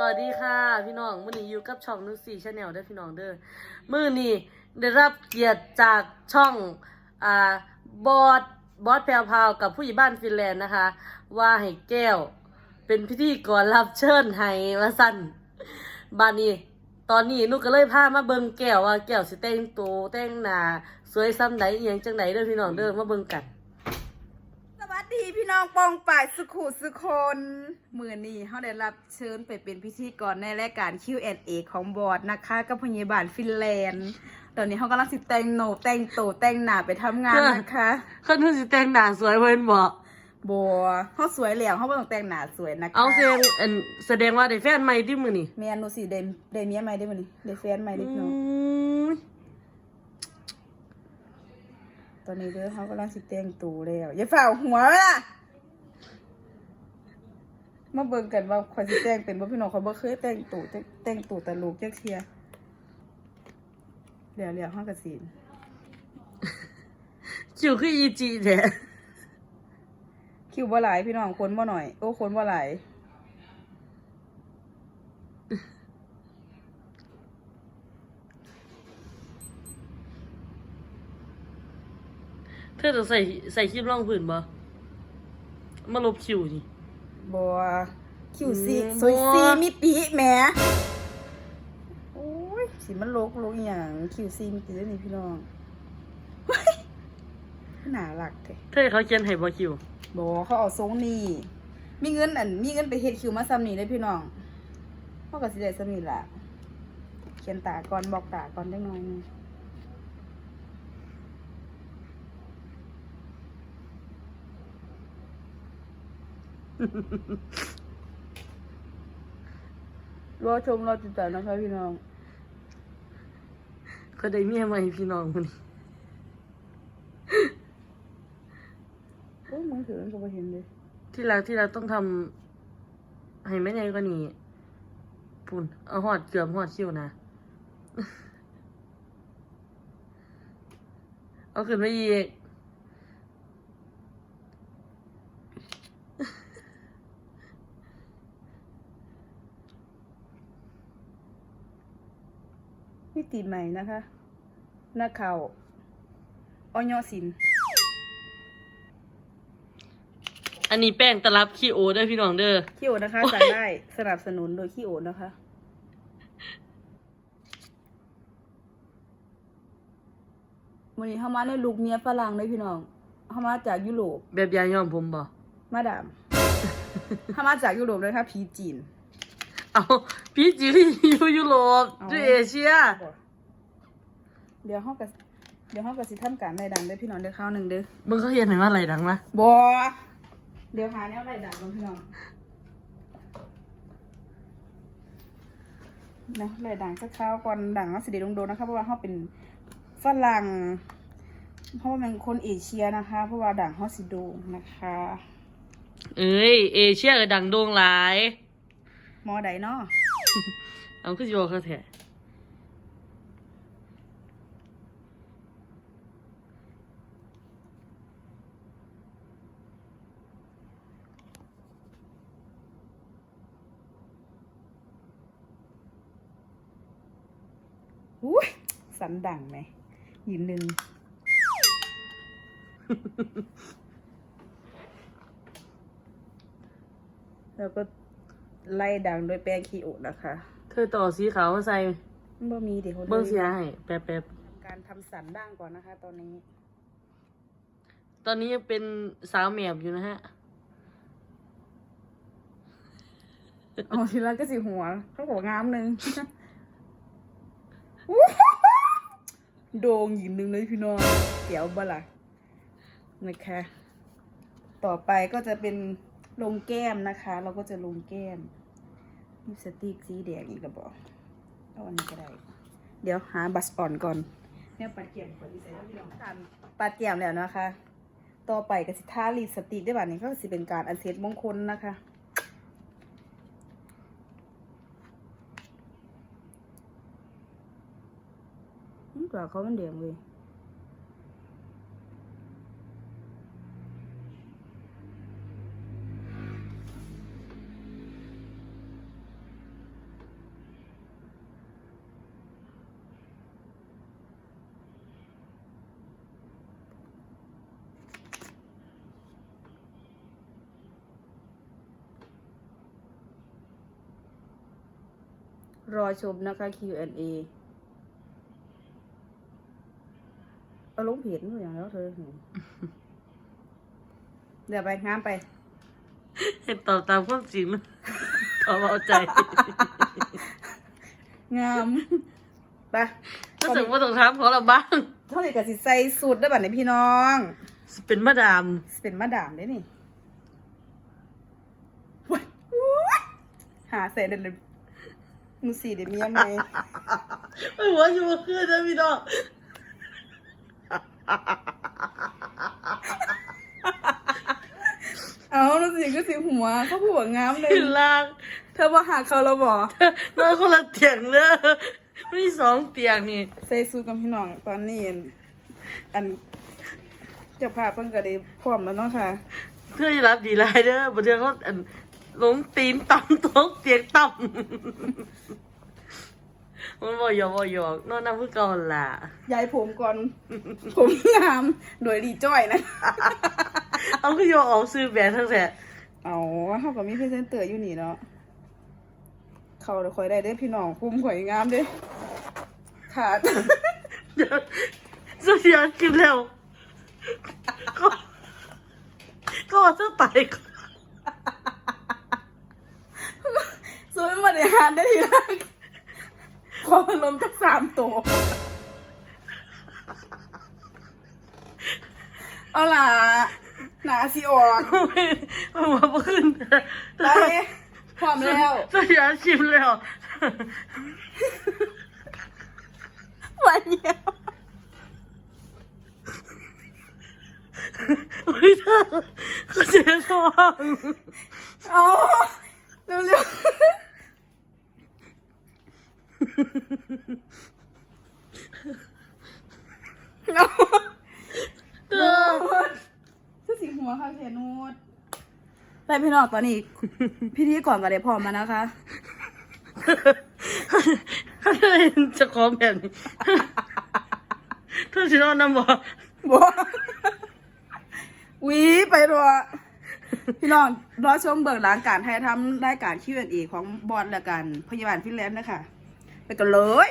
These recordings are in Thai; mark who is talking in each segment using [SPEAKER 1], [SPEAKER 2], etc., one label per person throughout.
[SPEAKER 1] สวัสดีค่ะ พี่น้องมื่อนี้อยู่กับช่องนุสี่ชาแนลได้พี่น้องเด้อมื่อนี้ได้รับเกียรติจากช่องอ่าบอสบอสแพรวพาวกับผู้ใหญ่บ้านฟินแลนด์นะคะ ว่าให้แก้ว เป็นพิธีกรรับเชิญให้มาสั่นบานนี้ ตอนนี้นุก็เลยพามาเบิ่งแก้วว่าแก้วสิแต่งตัวแต่งหน้าสวยซ้ำใดอหยังจังใดเด้อพี่น้องเด้อมาเบิ่งกัน
[SPEAKER 2] พี่น้องปองป่ายสุขุสุคนมือนี้เขาได้รับเชิญไปเป็นพิธีกรในรายการ Q&A ของบอร์ดนะคะกับพยาบาลฟินแลนด์ ตอนนี้เขากำลังสิแต่งโหนกแต่งโตวแต่งหน้าไปทำงานนะคะ
[SPEAKER 1] คนที่สิแต่งหน้าสวยเพิ่นบอก
[SPEAKER 2] บัวเขาสวยแล้วเขาไม่ต้องแต่งหน้าสวยนะคะ
[SPEAKER 1] เอาแสดงอันแสดงว่าได้แฟนใหม่ที่มือนี่
[SPEAKER 2] เมียหนูสิเดนเดนเมียใหม่ได้มั้ยเดนแฟนใหม่ได้พี่น้อง
[SPEAKER 1] ม
[SPEAKER 2] ตอนนี้เด้อเขากำลังสิแต่งตัวแล้วอย่าฝ่าหัวล่ะมาเบิ่งกันว่าคอยสิแต่งเป็นบ่พี่น้องเขาบ่เคยแต่งตัวแต่แต่งตัวแต่ลูกจักเทียเดี๋ยวเดี๋ยวห้องกระสีน
[SPEAKER 1] คิวคืออีจีแท้
[SPEAKER 2] คิวบ่หลายพี่น้องคนบ่หน่อย โอ้คนบ่หลาย
[SPEAKER 1] เธอจะใส่ใส่คลิปร่องผืนบ่มาลบคิวนี่
[SPEAKER 2] บัวคิวซี
[SPEAKER 1] อืม
[SPEAKER 2] สวยซี
[SPEAKER 1] บัว
[SPEAKER 2] มีปีแหมโอ้ยสิมันโลกโลกอหย่างคิวซีมีปีด้วยนี่พี่น้องเฮ้ยน่ารักแท้
[SPEAKER 1] เธอให้เขาเขียนให้บ่คิว
[SPEAKER 2] บอกเขาเอาทรงนี่ มีเงินอันมีเงินไปเฮ็ดคิวมาซ้ำนี่เลยพี่น้องเขาก็สิได้ซ้ำนี่ล่ะเขียนตาก่อนบอกตาก่อนจังหน่อยหนึง รอชมรอติดตามนะคะพี่น้อง
[SPEAKER 1] ก็ได้เมียใหม่พี่น้องคนนี้
[SPEAKER 2] โอ้ยมือถือมันก็บ่เห็นเลย
[SPEAKER 1] ที่รักที่รักต้องทำให้แม่ใหญ่กว่านี้ปุ่นเอาหอดเกือบหอดคิวนะเอาขึ้นไปอีก
[SPEAKER 2] มิติใหม่นะคะหน้าข่าวออยสิน
[SPEAKER 1] อันนี้แป้งตลับขี้โอเด้วยพี่น้องเด้อ
[SPEAKER 2] ขี้โอนะคะสั่งได้สนับสนุนโดยขี้โอนะคะ วันนี้เข้ามาในลูกเมียฝรั่งเลยพี่น้องเข้ามาจากยุโรป
[SPEAKER 1] แบบยายอมผมบ่
[SPEAKER 2] มาดามเข้ามาจากยุโรปเลยค่ะผีจีน
[SPEAKER 1] เอาพี่จีที่อยู่ยุโรป
[SPEAKER 2] เอา
[SPEAKER 1] ที่เอเชีย
[SPEAKER 2] เดี๋ยวห้องกับเดี๋ยวห้องกับสิทำการในดังเด้อพี่น้องเด้อข้าวหนึ่งเด้อ
[SPEAKER 1] มึงเขาเขียนไหนว่าอะไรดังวะ
[SPEAKER 2] บอเดี๋ยวหาแนวไรดังลงพี่น้องนะไรดังสักคราวก่อนดังแล้วสิเดลงโดนนะคะเพราะว่าเขาเป็นฝรั่งเพราะว่าเป็นคนเอเชียนะคะ เพราะว่าดังเขาสิโดงนะคะ
[SPEAKER 1] เอ้ย เอเชียก็ดังโด่งหลาย
[SPEAKER 2] มอใดเนาะ
[SPEAKER 1] เอาขึ้นโยเขาแท้
[SPEAKER 2] อุ้ยสันดังไหมยืนหนึ่งแล้วก็ ไล่ดังโดวยแป้งคีโอนะคะ
[SPEAKER 1] เธอต่อสีขาวมาใส่
[SPEAKER 2] บ่มีเดี๋ยวเขา
[SPEAKER 1] เบิ้งเสียให้แป๊บแป๊บ
[SPEAKER 2] ทำการทำสันดังก่อนนะคะ ตอนนี้
[SPEAKER 1] ๆตอนนี้ยังเป็นสาวแมบอยู่นะฮะ
[SPEAKER 2] อ๋อทีละก็สิหัวเขาบอกงามหนึ่งโด่งหยินหนึ่งเลยพี่น้องเดี๋ยวบละนะคะ ต่อไปก็จะเป็นลงแก้มนะคะ เราก็จะลงแก้ม ลิปสติกสีแดงอีกกระบอกเอาอันนี้ก็ได้ เดี๋ยวหาบัสอ่อนก่อนเนี่ยปัดเกี่ยมก่อนดีใส่แล้วพี่น้องทำปัดเกี่ยมแล้วนะคะ ต่อไปก็สิทาลิปสติกได้แบบนี้ก็สิเป็นการอันเซตมงคลนะคะอืมกว่าเขามันเดียงเลย รอชมนะคะ Q&A เอาลงเพจนู่นอย่างแล้วเธอ เดี๋ยวไปงามไป
[SPEAKER 1] ให้ตอบตามความจริงนะตอบเอาใจ
[SPEAKER 2] งามไป
[SPEAKER 1] ก็ถึงว่าต้องถามเขาละบ้าง
[SPEAKER 2] เท่าไหร่กับสิใส่สูตรได้บัดในพี่น้อง
[SPEAKER 1] สิเป็นมาดาม
[SPEAKER 2] สิเป็นมาดามได้นี่ว้ายอุ๊ยหาใส่เดินเลย มือสีเดี๋ยวมียังไง
[SPEAKER 1] ไม่หัวอยู่เมื่อคืนนะพี่น้อง
[SPEAKER 2] เอาแล้วสิก็สิหัวเขาพูดว่างามเลย
[SPEAKER 1] ขึ้นล่าง
[SPEAKER 2] เธอบอกหาเขาเราบอก
[SPEAKER 1] นอนคนละเตียงเลยมีสองเตียงนี่
[SPEAKER 2] ใส่สูทกับพี่น้องตอนนี้อันอันเจะพาพเพิ่งก็ได้พร้อมแล้วเนาะค่ะ
[SPEAKER 1] เพื่อจะรับดีไรเด้อบางทีเขาอัน ลงตีนต่ำตกเตียงต่ำมันบ่หยอกบ่หยอกนอนน้ำเพื่อก่อนล่ะ
[SPEAKER 2] ยายผมก่อน ผมงามโดยดีจ้อยนะ
[SPEAKER 1] เอาก็โยกออกซื้อแบรนด์ทั้งแต่
[SPEAKER 2] เอาเขาก็มีพรีเซนเตอร์อยู่นี่เนาะ เขาเดี๋ยวคอยได้เด้อพี่น้องภูมิข่อยงามเด้อขาด
[SPEAKER 1] เดี๋ยวสุดยอดกินแล้วก็ก็จะตายก่อน
[SPEAKER 2] สวยมาได้หานได้ทีละขอพัดลมทั้งสามตัว เอาล่ะหนาสิออก
[SPEAKER 1] ไม่ไม่มาเพิ่ง
[SPEAKER 2] ได้พร้อมแล้ว
[SPEAKER 1] สุดยอดชิมแล้ว
[SPEAKER 2] วันเดียว
[SPEAKER 1] ไม่ได้เขาเสียท้อง
[SPEAKER 2] เอาเร็วๆ เอา
[SPEAKER 1] เออ
[SPEAKER 2] คือสีหัวค่ะเขียนนูดไปพี่น้องตอนนี้ พี่ที่ก่อนก็ได้พร้อมมานะคะ
[SPEAKER 1] เขาเลยจะขอแบบนี้เธอชิโนน้ำบอก
[SPEAKER 2] บัววีไปรัวพี่น้องรอชมเบิกหลังการถ่ายทำรายการคิวเอ็นเอของบอลและกัน พยาบาลฟินแลนด์นะคะ ไปกันเลย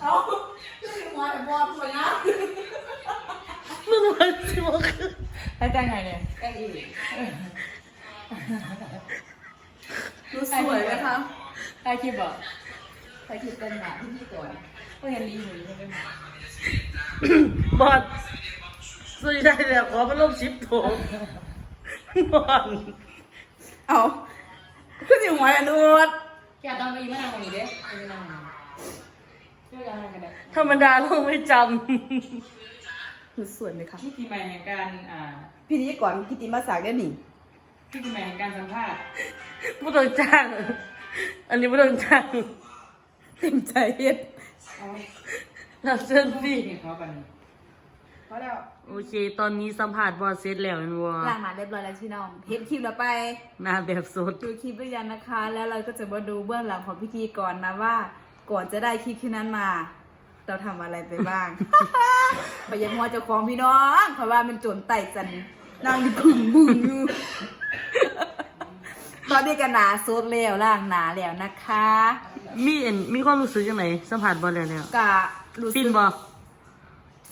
[SPEAKER 2] เอาหัวแต่บอลเลยนะ
[SPEAKER 1] มึงมันสิบอกคือ
[SPEAKER 3] ให้แต่งไงเนี่ย
[SPEAKER 2] แกงอีกดูสวยไหมคะ
[SPEAKER 3] ถ่ายคลิปเหรอถ่ายคลิปเป็นหนาที่นี่ก่อนก็เห็นรีหนูใช่ไหม
[SPEAKER 1] บอดสุดท้ายแล้วขอมันลบชิปโถงบอด
[SPEAKER 2] เอาคือสิหัวแต่นูด
[SPEAKER 3] แกต้องไปยืนมานั่งตรงนี้เด้ไปยืนนั่งช่วยกันกันได้
[SPEAKER 1] ธรรมดาเราไม่จ
[SPEAKER 2] ดูสวยไหมคะ
[SPEAKER 3] พี่ตีใหม่แห่งการอ่า
[SPEAKER 2] พี่ดีก่อนพี่ติมาสากได้หนิ
[SPEAKER 3] พี่ตีใหม่แห่งการสัมภาษณ์ำ
[SPEAKER 1] ไม่ต้องจ้าง อันนี้ไม่ต้องจ้าง
[SPEAKER 2] เต็มใจเฮ็ด
[SPEAKER 3] เอา
[SPEAKER 1] รับเชิญ
[SPEAKER 3] พี่
[SPEAKER 1] พี่
[SPEAKER 3] เห็นเขาปัน
[SPEAKER 2] พอแล้ว
[SPEAKER 1] โอเค ตอนนี้สัมผัสบอดเสร็จแล้วนันวะ
[SPEAKER 2] ล้างมาเรียบร้อยแล้วพี่น้องเห็นคลิปแล้วไป
[SPEAKER 1] หน้าแบบสด
[SPEAKER 2] ดูคลิปหรือยังนะคะ แล้วเราก็จะมาดูเบื้องหลังของพิธีกรนะว่า ก่อนจะได้คลิปที่นั้นมา เราทำอะไรไปบ้าง พยังมัวเจ้าของพี่น้องเพราะว่ามันโจนไต่จันนั่งอยู่ขึงบึ้งอยู่ตอนนี้ก็หนาโซดแล้วล่างหนาแล้วนะคะ
[SPEAKER 1] มีเอ็นมีความรู้สึกยังไงสัมผัสบอลแล้วเนี่ย
[SPEAKER 2] กะรู้สึ
[SPEAKER 1] ฟิ
[SPEAKER 2] ก
[SPEAKER 1] นบอ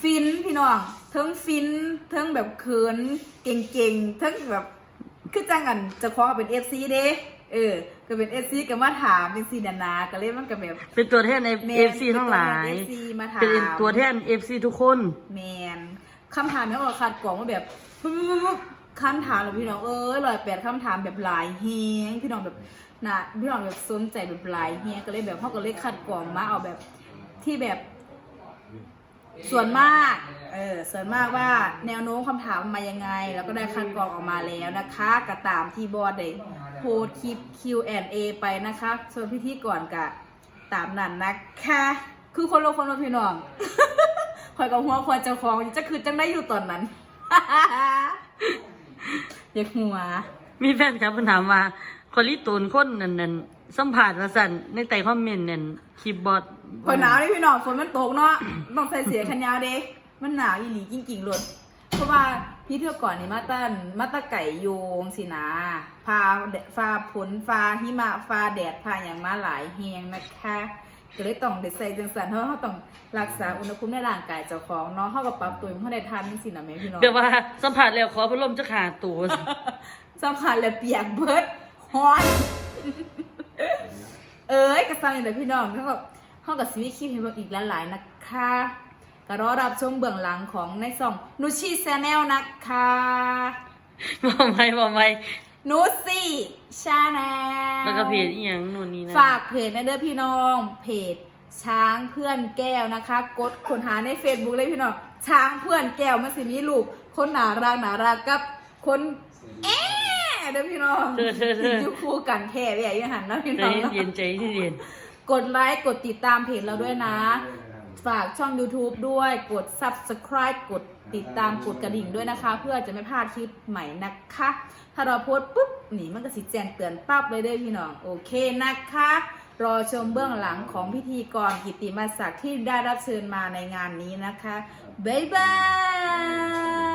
[SPEAKER 2] ฟินพี่น้องเทั้งฟินเทั้งแบบเขินเก่งๆเทั้งแบบคือจังกันเจะคล้าของเป็นเอฟซีเด้เออ ก็เป็นเอฟซีก็มาถามเป็นซีนานาก็เลยมันก็แบบ
[SPEAKER 1] เป็นตัวแทน
[SPEAKER 2] แม
[SPEAKER 1] เอนฟซีทั้งหลาย
[SPEAKER 2] เอฟซีมาถาม
[SPEAKER 1] เป็นตัวแทนเอฟซีทุกคน
[SPEAKER 2] แมนคำถามเนี่ยก็คัดกรองว่าแบบปุ๊บปุ๊บปุ๊บปุ๊บคำถามของพี่น้องเอ้ยร้อยแปดคำถามแบบหลายเฮงพี่น้องแบบนะพี่น้องแบบสนใจแบบหลายเฮงก็เลยแบบเขาก็เลยคัดกรองมาเอาแบบที่แบบ ส่วนมากเออส่วนมากว่าแนวโน้มคำถามมายังไง แล้วก็ได้คัดกรองออกมาแล้วนะคะก็ตามที่บอร์ดได้โพสคลิป Q&A ไปนะคะส่วนพิธีก่อนกะตามนั้นนะคะ คือคนละคนลพี่น้องคอยกับหัวคอยเจ้าของจะคือจังได้อยู่ตอนนั้นอยากหัว
[SPEAKER 1] มีแฟนครับเพิ่นถามว่าคนลิตูนคนนั่นนั่นสัมผัสมาสั่นในใต้คอมเมนต์นั่นคีย์บอร์ด
[SPEAKER 2] คอยหนาวนี่พี่น้องฝนมันตกเนาะต้องใส่เสียแขนยาวเด้มันหนาวอีหลีจริงๆเลยเพราะว่าพี่เที่ยวก่อนนี่มาตันมาตะไก่โยงสินะพาฟาผลฟาหิมะฟาแดดพาอย่างมาหลายแหงนะคะก็เลยต้องได้ใส่จังสันเพราะเขาต้องรักษาอุณหภูมิในร่างกายเจ้าของเนาะเขาก็ปรับตัวให้เขาได้ทันจังสินะแม่พี่น้อง
[SPEAKER 1] เดี๋ยวว่าสัมผัสแล้วขอพัดลมจะขาดตัว
[SPEAKER 2] สัมผัสแล้วเปียกเบิดฮ้อนเอ้ยกระซังอย่างไรพี่น้องเขากับ เขากับซีรีส์คลิปให้เบิ่งอีกหลายๆนะคะก็รอรับชมเบื้องหลังของในซองนูชีแซนแนลนะคะ
[SPEAKER 1] บอกไหมบอกไหม
[SPEAKER 2] นูซี่ชาแนล
[SPEAKER 1] แล้วก็เพจอีหยังนู่นนี่นะ
[SPEAKER 2] ฝากเพจนะเด้อพี่น้อง เพจช้างเพื่อนแก้วนะคะ กดค้นหาใน Facebook เลยพี่น้อง ช้างเพื่อนแก้วมันสิมีลูกคนหนารักหนารักกับคนแอะเด้อพี่น้อง
[SPEAKER 1] เธอเธอเธอ
[SPEAKER 2] อยู่คู่กันแค่แหวยังหันนะพี่
[SPEAKER 1] ใจ
[SPEAKER 2] น้อง
[SPEAKER 1] เย็นใจเย็น
[SPEAKER 2] กดไลค์กดติดตามเพจเราด้วยนะ ฝากช่อง YouTube ด้วยกด Subscribe กดติดตามกดกระดิ่งด้วยนะคะ เพื่อจะไม่พลาดคลิปใหม่นะคะ ถ้าเราโพสต์ปุ๊บนี่มันก็สิแจ้งเตือนปั๊บเลยเด้อพี่น้อง โอเคนะคะ รอชมเบื้องหลังของพิธีกรกิตติมาศักดิ์ที่ได้รับเชิญมาในงานนี้นะคะ บ๊ายบาย